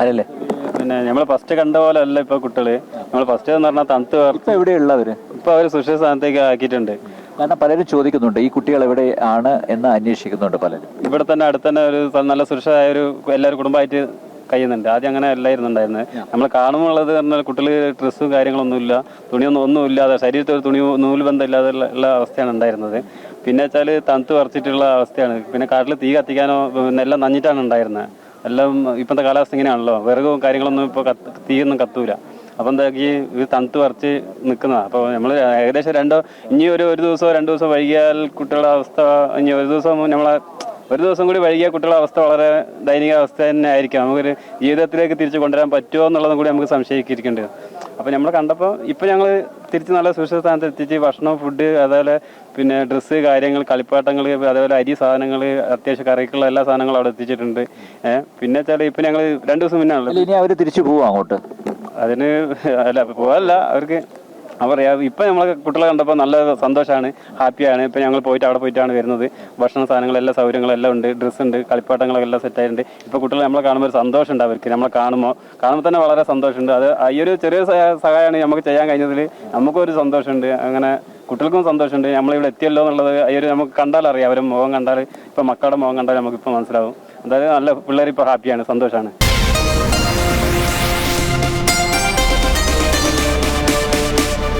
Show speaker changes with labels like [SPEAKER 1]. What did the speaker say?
[SPEAKER 1] അല്ലല്ലേ
[SPEAKER 2] പിന്നെ നമ്മൾ ഫസ്റ്റ് കണ്ട പോലെ അല്ല ഇപ്പൊ കുട്ടികൾ. നമ്മൾ ഫസ്റ്റ് എന്ന് പറഞ്ഞാൽ തണുത്ത്
[SPEAKER 1] ഇപ്പൊ എവിടെ എവിടെയുള്ളവര്
[SPEAKER 2] ഇപ്പൊ അവർ സുരക്ഷിത സ്ഥാനത്തേക്ക് ആക്കിയിട്ടുണ്ട്.
[SPEAKER 1] കാരണം പലരും ചോദിക്കുന്നുണ്ട് ഈ കുട്ടികൾ എവിടെ ആണ് എന്ന് അന്വേഷിക്കുന്നുണ്ട് പലരും.
[SPEAKER 2] ഇവിടെ തന്നെ അടുത്ത് തന്നെ ഒരു നല്ല സുരക്ഷിതമായ ഒരു എല്ലാവരും കുടുംബമായിട്ട് കഴിയുന്നുണ്ട്. ആദ്യം അങ്ങനെ അല്ലായിരുന്നുണ്ടായിരുന്നത് നമ്മൾ കാണുമ്പോൾ ഉള്ളത് പറഞ്ഞാൽ കുട്ടികൾ ഡ്രസ്സും കാര്യങ്ങളൊന്നുമില്ല തുണിയൊന്നും ഒന്നും ഇല്ലാതെ ശരീരത്തിൽ ഒരു തുണി നൂൽ ബന്ധം ഇല്ലാതെ ഉള്ള അവസ്ഥയാണ് ഉണ്ടായിരുന്നത്. പിന്നെ വെച്ചാൽ തണുത്ത് പറിച്ചിട്ടുള്ള അവസ്ഥയാണ്. പിന്നെ കാട്ടിൽ തീ കത്തിക്കാനോ എല്ലാം നഞ്ഞിട്ടാണ് ഉണ്ടായിരുന്നത് എല്ലാം ഇപ്പോഴത്തെ കാലാവസ്ഥ ഇങ്ങനെയാണല്ലോ. വിറകും കാര്യങ്ങളൊന്നും ഇപ്പോൾ തീയൊന്നും കത്തൂല. അപ്പം എന്താക്കി ഇത് തണുത്ത് പറിച്ച് നിൽക്കുന്നതാണ് അപ്പോൾ നമ്മൾ ഏകദേശം രണ്ടോ ഇനി ഒരു ഒരു ദിവസമോ രണ്ട് ദിവസമോ വൈകിയാൽ കുട്ടികളുടെ അവസ്ഥ ഇനി ഒരു ദിവസം നമ്മളെ ഒരു ദിവസം കൂടി വൈകിയ കുട്ടികളുടെ അവസ്ഥ വളരെ ദൈനിക അവസ്ഥ തന്നെ ആയിരിക്കും. നമുക്കൊരു ജീവിതത്തിലേക്ക് തിരിച്ചു കൊണ്ടുവരാൻ പറ്റുമോ എന്നുള്ളതും കൂടി നമുക്ക് സംശയിക്കിരിക്കേണ്ടത് അപ്പോൾ നമ്മൾ കണ്ടപ്പോൾ ഇപ്പോൾ ഞങ്ങൾ തിരിച്ച് നല്ല സുരക്ഷിത സ്ഥാനത്ത് എത്തിച്ച് ഭക്ഷണം ഫുഡ് അതേപോലെ പിന്നെ ഡ്രസ്സ് കാര്യങ്ങൾ കളിപ്പാട്ടങ്ങൾ അതേപോലെ അരി സാധനങ്ങൾ അത്യാവശ്യം കറിക്കുള്ള എല്ലാ സാധനങ്ങളും അവിടെ എത്തിച്ചിട്ടുണ്ട്. ഏഹ് പിന്നെ വെച്ചാൽ ഇപ്പം ഞങ്ങൾ രണ്ട് ദിവസം മുന്നേ
[SPEAKER 1] ഇനി അവർ തിരിച്ചു പോവും അങ്ങോട്ട്?
[SPEAKER 2] അതിന് അല്ല പോവല്ല. അവർക്ക് അവറിയാ ഇപ്പം നമ്മളെ കുട്ടികളെ കണ്ടപ്പോൾ നല്ല സന്തോഷമാണ് ഹാപ്പിയാണ്. ഇപ്പം ഞങ്ങൾ പോയിട്ട് അവിടെ പോയിട്ടാണ് വരുന്നത്. ഭക്ഷണ സാധനങ്ങളെല്ലാം സൗകര്യങ്ങളെല്ലാം ഉണ്ട് ഡ്രസ്സ് ഉണ്ട് കളിപ്പാട്ടങ്ങളൊക്കെ എല്ലാം സെറ്റ് ആയിട്ടുണ്ട്. ഇപ്പോൾ കുട്ടികളെ നമ്മളെ കാണുമ്പോൾ ഒരു സന്തോഷമുണ്ട് അവർക്ക്. നമ്മളെ കാണുമ്പോൾ കാണുമ്പോൾ തന്നെ വളരെ സന്തോഷമുണ്ട്. അത് ഈ ഒരു ചെറിയ സഹായമാണ് നമുക്ക് ചെയ്യാൻ കഴിഞ്ഞതിൽ നമുക്കും ഒരു സന്തോഷമുണ്ട്. അങ്ങനെ കുട്ടികൾക്കും സന്തോഷമുണ്ട്. നമ്മളിവിടെ എത്തിയല്ലോ എന്നുള്ളത് ഈ ഒരു നമുക്ക് കണ്ടാൽ അറിയാം. അവരുടെ മുഖം കണ്ടാൽ ഇപ്പം മക്കളുടെ മുഖം കണ്ടാൽ നമുക്കിപ്പോൾ മനസ്സിലാവും. അതായത് നല്ല പിള്ളേർ ഇപ്പോൾ ഹാപ്പിയാണ് സന്തോഷമാണ്